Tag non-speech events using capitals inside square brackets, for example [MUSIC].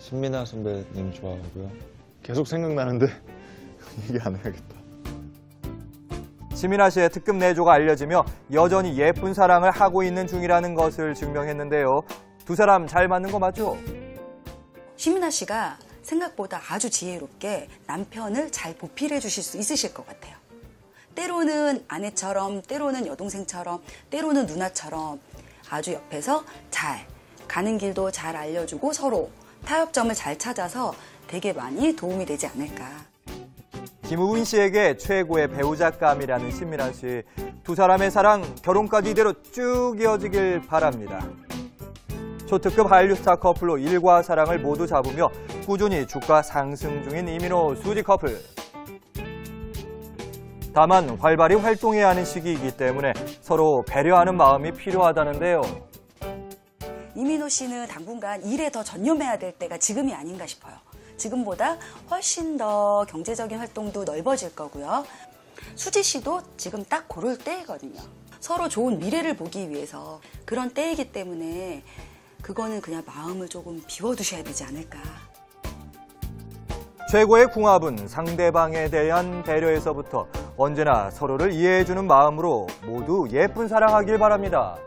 신민아 선배님 좋아하고요. 계속 생각나는데 [LAUGHS] 얘기 안 해야겠다. 시민아 씨의 특급 내조가 알려지며 여전히 예쁜 사랑을 하고 있는 중이라는 것을 증명했는데요. 두 사람 잘 맞는 거 맞죠? 시민아 씨가 생각보다 아주 지혜롭게 남편을 잘 보필해 주실 수 있으실 것 같아요. 때로는 아내처럼, 때로는 여동생처럼, 때로는 누나처럼 아주 옆에서 잘 가는 길도 잘 알려주고 서로 타협점을 잘 찾아서 되게 많이 도움이 되지 않을까. 김우빈 씨에게 최고의 배우자감이라는 신민아 씨. 두 사람의 사랑 결혼까지 이대로 쭉 이어지길 바랍니다. 초특급 한류 스타 커플로 일과 사랑을 모두 잡으며 꾸준히 주가 상승 중인 이민호 수지 커플. 다만 활발히 활동해야 하는 시기이기 때문에 서로 배려하는 마음이 필요하다는데요. 이민호 씨는 당분간 일에 더 전념해야 될 때가 지금이 아닌가 싶어요. 지금보다 훨씬 더 경제적인 활동도 넓어질 거고요. 수지 씨도 지금 딱 고를 때거든요. 서로 좋은 미래를 보기 위해서 그런 때이기 때문에 그거는 그냥 마음을 조금 비워두셔야 되지 않을까. 최고의 궁합은 상대방에 대한 배려에서부터 언제나 서로를 이해해주는 마음으로 모두 예쁜 사랑하길 바랍니다.